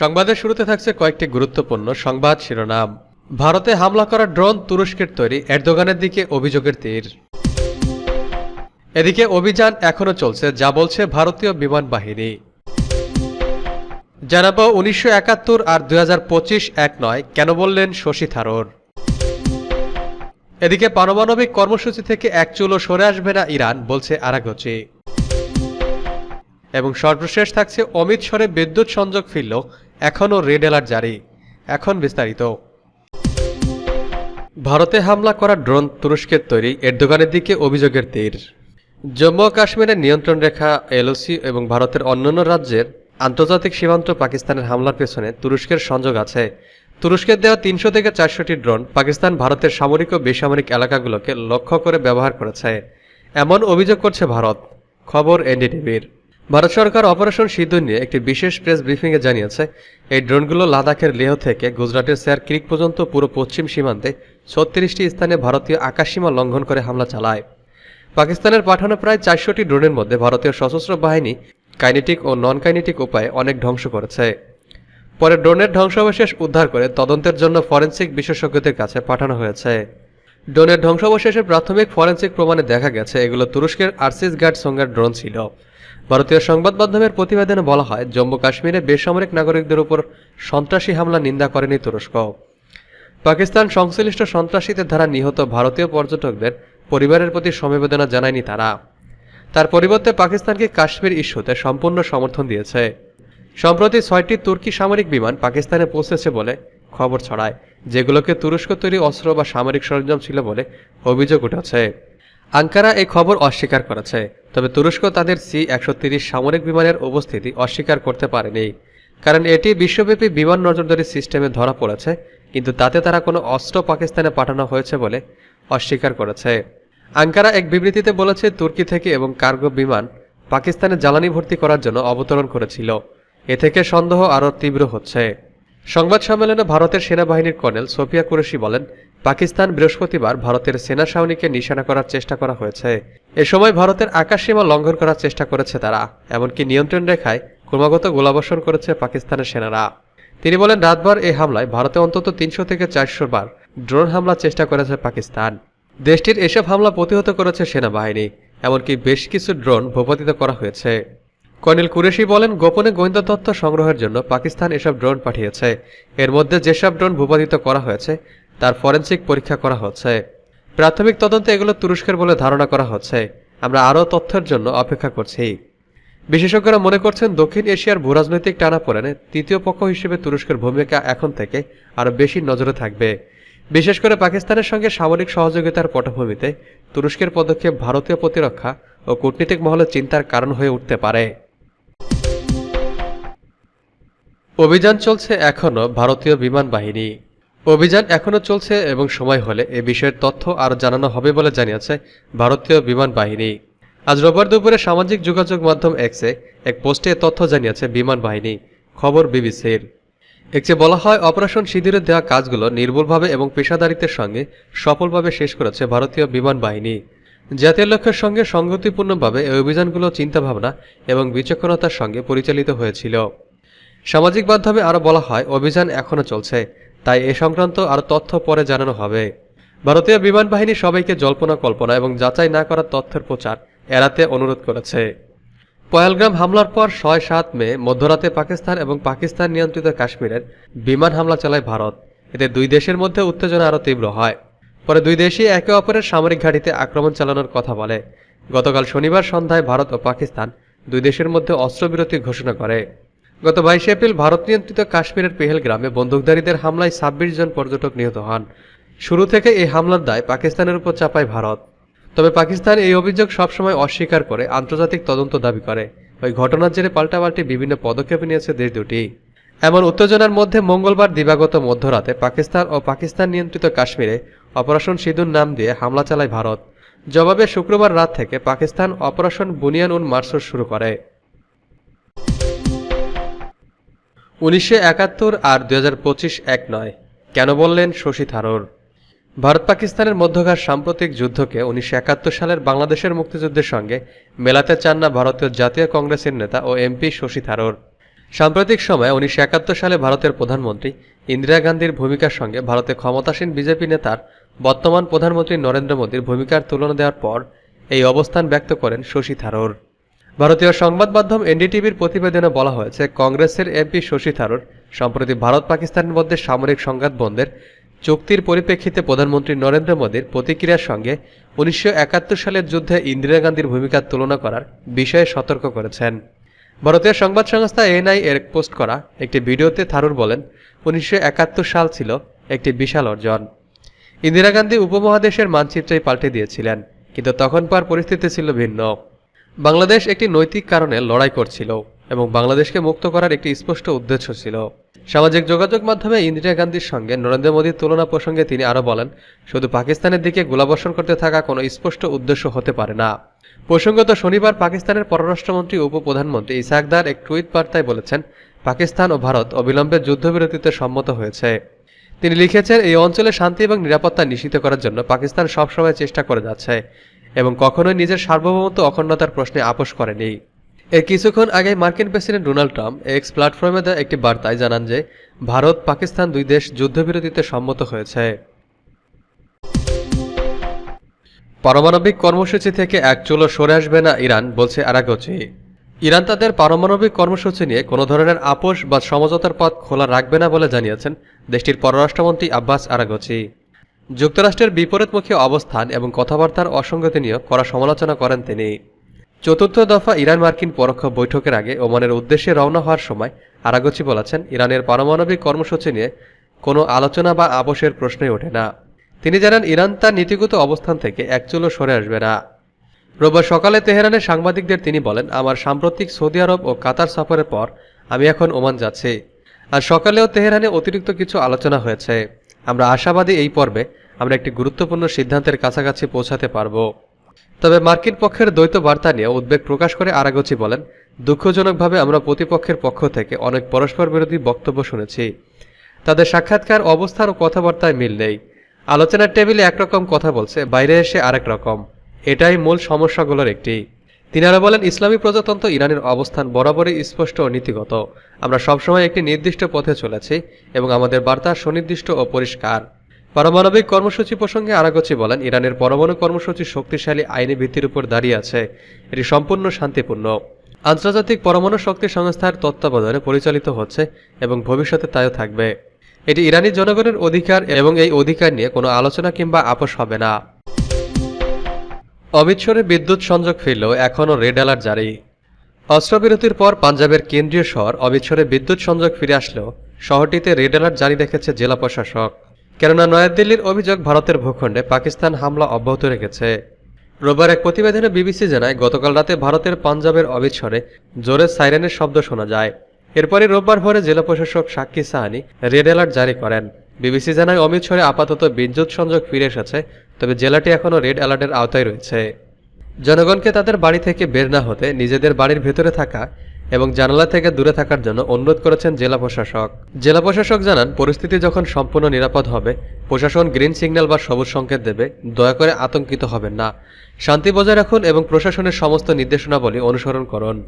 সংবাদের শুরুতে থাকছে কয়েকটি গুরুত্বপূর্ণ সংবাদ শিরোনাম। ভারতে হামলা করা ড্রোন তুরস্কের তৈরি, এরদোগানের দিকে অভিযোগের তীর। এদিকে অভিযান এখনও চলছে, যা বলছে ভারতীয় বিমান বাহিনী। জানাব উনিশশো একাত্তর আর দুই এক নয়, কেন বললেন শশী থারুর? এদিকে পারমাণবিক কর্মসূচি থেকে এক চুলো সরে আসবে না ইরান, বলছে আরাগচি। এবং সর্বশেষ থাকছে অমিত স্বরে বিদ্যুৎ সংযোগ ফিরল এখনও রেড অ্যালার্ট জারি। এখন বিস্তারিত। ভারতে হামলা করা ড্রোন তুরস্কের তৈরি এরদোগানের দিকে অভিযোগের তীর। জম্মু কাশ্মীরের নিয়ন্ত্রণ রেখা, এলওসি এবং ভারতের অন্যান্য রাজ্যের আন্তর্জাতিক সীমান্ত পাকিস্তানের হামলার পেছনে তুরস্কের সংযোগ আছে। তুরস্কের দেওয়া তিনশো থেকে চারশোটি ড্রোন পাকিস্তান ভারতের সামরিক ও বেসামরিক এলাকাগুলোকে লক্ষ্য করে ব্যবহার করেছে। এমন অভিযোগ করছে ভারত। খবর এনডিটিভির। ভারত সরকার অপারেশন সিদ্ধু নিয়ে একটি বিশেষ প্রেস ব্রিফিংয়ে জানিয়েছে, এই ড্রোনগুলো লাদাখের লেহ থেকে গুজরাটের শেয়ার ক্রিক পর্যন্ত পুরো পশ্চিম সীমান্তে ছত্রিশটি স্থানে ভারতীয় আকাশসীমা লঙ্ঘন করে হামলা চালায়। পাকিস্তানের পাঠানো প্রায় চারশোটি ড্রোনের মধ্যে ভারতীয় সশস্ত্র বাহিনী কাইনেটিক ও নন কাইনেটিক উপায়ে অনেক ধ্বংস করেছে। পরে ড্রোনের ধ্বংসাবশেষ উদ্ধার করে তদন্তের জন্য ফরেন্সিক বিশেষজ্ঞদের কাছে পাঠানো হয়েছে। ড্রোনের ধ্বংসাবশেষের প্রাথমিক ফরেন্সিক প্রমাণে দেখা গেছে, এগুলো তুরস্কের আরসিস গার্ড সঙ্গের ড্রোন ছিল। ভারতীয় সংবাদ মাধ্যমের প্রতিবেদনে বলা হয়, জম্মু কাশ্মীরে বেসামরিক নাগরিকদের উপর সন্ত্রাসী হামলা নিন্দা করেনি তুরস্ক। পাকিস্তান সংশ্লিষ্ট সন্ত্রাসীদের দ্বারা নিহত ভারতীয় পর্যটকদের পরিবারের প্রতি সমবেদনা জানায়নি তারা। তার পরিবর্তে পাকিস্তানকে কাশ্মীর ইস্যুতে সম্পূর্ণ সমর্থন দিয়েছে। সম্প্রতি ছয়টি তুর্কি সামরিক বিমান পাকিস্তানে পৌঁছেছে বলে খবর ছড়ায়, যেগুলোকে তুরস্ক তৈরি অস্ত্র বা সামরিক সরঞ্জাম ছিল বলে অভিযোগ উঠেছে। আঙ্কারা এই খবর অস্বীকার করেছে। তবে তুরস্ক তাদের সি একশো সামরিক বিমানের উপস্থিতি অস্বীকার করতে পারেনি। কারণ এটি বিশ্বব্যাপী বিমান নজরদারি সিস্টেমে ধরা পড়েছে, কিন্তু তাতে তারা কোনো অস্ত্র পাকিস্তানে পাঠানো হয়েছে বলে অস্বীকার করেছে। আঙ্কারা এক বিবৃতিতে বলেছে, তুর্কি থেকে এবং কার্গো বিমান পাকিস্তানে জ্বালানি ভর্তি করার জন্য অবতরণ করেছিল। এ থেকে সন্দেহ আরও তীব্র হচ্ছে। সংবাদ সম্মেলনে ভারতের সেনাবাহিনীর কর্নেল সোফিয়া কুরেশি বলেন পাকিস্তান বৃহস্পতিবার ভারতের সেনা ছাউনিকে নিশানা করার চেষ্টা করা হয়েছে। এ সময় ভারতের আকাশসীমা লঙ্ঘন করার চেষ্টা করেছে তারা, এমনকি নিয়ন্ত্রণ রেখায় ক্রমাগত গোলাবর্ষণ করেছে পাকিস্তানের সেনারা। তিনি বলেন, রাতভর এই হামলায় ভারতে অন্তত তিনশো থেকে চারশো বার ড্রোন হামলার চেষ্টা করেছে পাকিস্তান। দেশটির এসব হামলা প্রতিহত করেছে সেনাবাহিনী, এমনকি বেশ কিছু ড্রোন ভূপাতিত করা হয়েছে। কর্নেল কুরেশি বলেন, গোপনে গোয়েন্দা তথ্য সংগ্রহের জন্য পাকিস্তান এসব ড্রোন পাঠিয়েছে। এর মধ্যে যেসব ড্রোন ভূপাতিত করা হয়েছে তার ফরেন্সিক পরীক্ষা করা হচ্ছে। প্রাথমিক তদন্তে এগুলো তুরস্কের বলে ধারণা করা হচ্ছে। আমরা আরও তথ্যের জন্য অপেক্ষা করছি। বিশেষজ্ঞরা মনে করছেন দক্ষিণ এশিয়ার ভূরাজনৈতিক টানাপোড়েনে তৃতীয় পক্ষ হিসেবে তুরস্কের ভূমিকা এখন থেকে আরও বেশি নজরে থাকবে। বিশেষ করে পাকিস্তানের সঙ্গে সামরিক সহযোগিতার পটভূমিতে তুরস্কের পদক্ষেপ ভারতীয় প্রতিরক্ষা ও কূটনীতিক মহলে চিন্তার কারণ হয়ে উঠতে পারে। অভিযান চলছে এখনও ভারতীয় বিমান বাহিনী। অভিযান এখনও চলছে এবং সময় হলে এ বিষয়ের তথ্য আরও জানানো হবে বলে জানিয়েছে ভারতীয় বিমান বাহিনী। আজ রোববার দুপুরে সামাজিক যোগাযোগ মাধ্যম এক্সে এক পোস্টে তথ্য জানিয়েছে বিমান বাহিনী, খবর বিবিসির। এক্সে বলা হয়, অপারেশন সিঁদুরে দেওয়া কাজগুলো নির্ভুলভাবে এবং পেশাদারিত্বের সঙ্গে সফলভাবে শেষ করেছে ভারতীয় বিমান বাহিনী। জাতীয় লক্ষ্যের সঙ্গে সংগতিপূর্ণভাবে এই অভিযানগুলো চিন্তাভাবনা এবং বিচক্ষণতার সঙ্গে পরিচালিত হয়েছিল। সামাজিক মাধ্যমে আরও বলা হয়, অভিযান এখনও চলছে। তাই এ সংক্রান্ত আরও তথ্য পরে জানানো হবে। ভারতীয় বিমান বাহিনী সবাইকে জল্পনা কল্পনা এবং যাচাই না করার তথ্যের প্রচার এড়াতে অনুরোধ করেছে। পয়ালগ্রাম হামলার পর ছয় সাত মে মধ্যরাতে পাকিস্তান এবং পাকিস্তান নিয়ন্ত্রিত কাশ্মীরের বিমান হামলা চালায় ভারত। এতে দুই দেশের মধ্যে উত্তেজনা আরও তীব্র হয়। পরে দুই দেশই একে অপরের সামরিক ঘাঁটিতে আক্রমণ চালানোর কথা বলে। গতকাল শনিবার সন্ধ্যায় ভারত ও পাকিস্তান দুই দেশের মধ্যে অস্ত্রবিরতি ঘোষণা করে। গত বাইশে এপ্রিল ভারত নিয়ন্ত্রিত কাশ্মীরের পেহেল গ্রামে বন্দুকধারীদের হামলায় ছাব্বিশ জন পর্যটক নিহত হন। শুরু থেকে এই হামলার দায় পাকিস্তানের উপর চাপায় ভারত। তবে পাকিস্তান এই অভিযোগ সবসময় অস্বীকার করে আন্তর্জাতিক তদন্ত দাবি করে। ওই ঘটনার জেরে পাল্টাপাল্টি বিভিন্ন পদক্ষেপ নিয়েছে দেশ দুটি। এমন উত্তেজনার মধ্যে মঙ্গলবার দিবাগত মধ্যরাতে পাকিস্তান ও পাকিস্তান নিয়ন্ত্রিত কাশ্মীরে অপারেশন সিঁদুর নাম দিয়ে হামলা চালায় ভারত। জবাবে শুক্রবার রাত থেকে পাকিস্তান অপারেশন বুনিয়ান উন মার্সুর শুরু করে। উনিশশো একাত্তর আর দুই এক নয়। কেন বললেন শশী থারুর? ভারত পাকিস্তানের মধ্যকার সাম্প্রতিক যুদ্ধকে উনিশশো একাত্তর সালের বাংলাদেশের মুক্তিযুদ্ধের সঙ্গে মেলাতে চান না ভারতীয় জাতীয় কংগ্রেসের নেতা ও এমপি শশী থারুর। সাম্প্রতিক সময়ে উনিশশো একাত্তর সালে ভারতের প্রধানমন্ত্রী ইন্দিরা গান্ধীর ভূমিকার সঙ্গে ভারতে ক্ষমতাসীন বিজেপি নেতার বর্তমান প্রধানমন্ত্রী নরেন্দ্র মোদীর ভূমিকার তুলনা দেওয়ার পর এই অবস্থান ব্যক্ত করেন শশী থারুর। ভারতীয় সংবাদ মাধ্যম এনডিটিভির প্রতিবেদনে বলা হয়েছে, কংগ্রেসের এমপি শশী থারুর সম্প্রতি ভারত পাকিস্তানের মধ্যে সামরিক সংঘাত বন্ধের চুক্তির পরিপ্রেক্ষিতে প্রধানমন্ত্রী নরেন্দ্র মোদীর প্রতিক্রিয়ার সঙ্গে উনিশশো একাত্তর সালের যুদ্ধে ইন্দিরা গান্ধীর ভূমিকার তুলনা করার বিষয়ে সতর্ক করেছেন। ভারতীয় সংবাদ সংস্থা এনআই এর পোস্ট করা একটি ভিডিওতে থারুর বলেন, উনিশশো একাত্তর সাল ছিল একটি বিশাল অর্জন। ইন্দিরা গান্ধী উপমহাদেশের মানচিত্রই পাল্টে দিয়েছিলেন, কিন্তু তখন তখনকার পরিস্থিতি ছিল ভিন্ন। বাংলাদেশ একটি নৈতিক কারণে লড়াই করছিল এবং বাংলাদেশকে মুক্ত করার একটি স্পষ্ট উদ্দেশ্য ছিল। সামাজিক যোগাযোগ মাধ্যমে ইন্দিরা গান্ধীর সঙ্গে নরেন্দ্র মোদীর তুলনা প্রসঙ্গে তিনি আরও বলেন, শুধু পাকিস্তানের দিকে গোলাবর্ষণ করতে থাকা কোনো স্পষ্ট উদ্দেশ্য হতে পারে না। প্রসঙ্গত শনিবার পাকিস্তানের পররাষ্ট্রমন্ত্রী, উপপ্রধানমন্ত্রী ইসাকদার এক টুইট বার্তায় বলেছেন, পাকিস্তান ও ভারত অবিলম্বে যুদ্ধবিরতিতে সম্মত হয়েছে। তিনি লিখেছেন, এই অঞ্চলে শান্তি এবং নিরাপত্তা নিশ্চিত করার জন্য পাকিস্তান সবসময় চেষ্টা করে যাচ্ছে। এবং কখনোই নিজের সার্বভৌমত্ব অখণ্ডতার প্রশ্নে আপোষ করেনি। এর কিছুক্ষণ আগে মার্কিন প্রেসিডেন্ট ডোনাল্ড ট্রাম্প এক্স প্ল্যাটফর্মে দেওয়া একটি বার্তায় জানান যে, ভারত পাকিস্তান দুই দেশ যুদ্ধবিরতিতে সম্মত হয়েছে। পারমাণবিক কর্মসূচি থেকে এক চুলো সরে আসবে না ইরান, বলছে আরাগচি। ইরান তাদের পারমাণবিক কর্মসূচি নিয়ে কোনো ধরনের আপোষ বা সমঝোতার পথ খোলা রাখবে না বলে জানিয়েছেন দেশটির পররাষ্ট্রমন্ত্রী আব্বাস আরাগচি। যুক্তরাষ্ট্রের বিপরীতমুখী অবস্থান এবং কথাবার্তার অসঙ্গতি নিয়ে কড়া সমালোচনা করেন তিনি। চতুর্থ দফা ইরান মার্কিন পরোক্ষ বৈঠকের আগে ওমানের উদ্দেশ্যে রওনা হওয়ার সময় আরাগচি বলেছেন, ইরানের পারমাণবিক কর্মসূচি নিয়ে কোনো আলোচনা বা আপোষের প্রশ্নই ওঠে না। তিনি জানান, ইরান তার নীতিগত অবস্থান থেকে একচুলো সরে আসবে না। রোববার সকালে তেহরানে সাংবাদিকদের তিনি বলেন, আমার সাম্প্রতিক সৌদি আরব ও কাতার সফরের পর আমি এখন ওমান যাচ্ছি। আর সকালেও তেহরানে অতিরিক্ত কিছু আলোচনা হয়েছে। আমরা আশাবাদী এই পর্বে আমরা একটি গুরুত্বপূর্ণ সিদ্ধান্তের কাছাকাছি পৌঁছাতে পারব। তবে মার্কিন পক্ষের দ্বৈত বার্তা নিয়ে উদ্বেগ প্রকাশ করে আরাগচি বলেন, দুঃখজনকভাবে আমরা প্রতিপক্ষের পক্ষ থেকে অনেক পরস্পর বিরোধী বক্তব্য শুনেছি। তাদের সাক্ষাৎকার, অবস্থান ও কথাবার্তায় মিল নেই। আলোচনার টেবিলে একরকম কথা বলছে, বাইরে এসে আরেক রকম। এটাই মূল সমস্যাগুলোর একটি। তিনি আরও বলেন, ইসলামী প্রজাতন্ত্র ইরানের অবস্থান বরাবরই স্পষ্ট ও নীতিগত। আমরা সবসময় একটি নির্দিষ্ট পথে চলেছি এবং আমাদের বার্তা সুনির্দিষ্ট ও পরিষ্কার। পারমাণবিক কর্মসূচি প্রসঙ্গে আরাগচি বলেন, ইরানের পরমাণু কর্মসূচি শক্তিশালী আইনি ভিত্তির উপর দাঁড়িয়ে আছে। এটি সম্পূর্ণ শান্তিপূর্ণ। আন্তর্জাতিক পরমাণু শক্তি সংস্থার তত্ত্বাবধানে পরিচালিত হচ্ছে এবং ভবিষ্যতে তাইও থাকবে। এটি ইরানি জনগণের অধিকার এবং এই অধিকার নিয়ে কোনো আলোচনা কিংবা আপোষ হবে না। অমৃতসরে বিদ্যুৎ সংযোগ ফিরলেও এখনও রেড অ্যালার্ট জারি। অস্ত্রবিরতির পর পাঞ্জাবের কেন্দ্রীয় শহর অমৃতসরে বিদ্যুৎ সংযোগ ফিরে আসলেও শহরটিতে রেড অ্যালার্ট জারি রেখেছে জেলা প্রশাসক। কেননা নয়াদিল্লির অভিযোগ ভারতের ভূখণ্ডে পাকিস্তান হামলা অব্যাহত রেখেছে। রোববার এক প্রতিবেদনে বিবিসি জানায়, গতকাল রাতে ভারতের পাঞ্জাবের অমৃতসরে জোরে সাইরেনের শব্দ শোনা যায়। এরপরই রোববার ভোরে জেলা প্রশাসক সাক্ষী সাহানি রেড অ্যালার্ট জারি করেন। বিবিসি জানায় অমৃতসরে আপাতত বিদ্যুৎ সংযোগ ফিরে এসেছে, তবে জেলাটি এখনও রেড অ্যালার্টের আওতায় রয়েছে। জনগণকে তাদের বাড়ি থেকে বের না হতে, নিজেদের বাড়ির ভেতরে থাকা এবং জানালা থেকে দূরে থাকার জন্য অনুরোধ করেছেন জেলা প্রশাসক। জেলা প্রশাসক জানান, পরিস্থিতি যখন সম্পূর্ণ নিরাপদ হবে, প্রশাসন গ্রিন সিগন্যাল বা সবুজ সংকেত দেবে, দয়া করে আতঙ্কিত হবেন না। শান্তি বজায় রাখুন এবং প্রশাসনের সমস্ত নির্দেশনাবলী অনুসরণ করুন।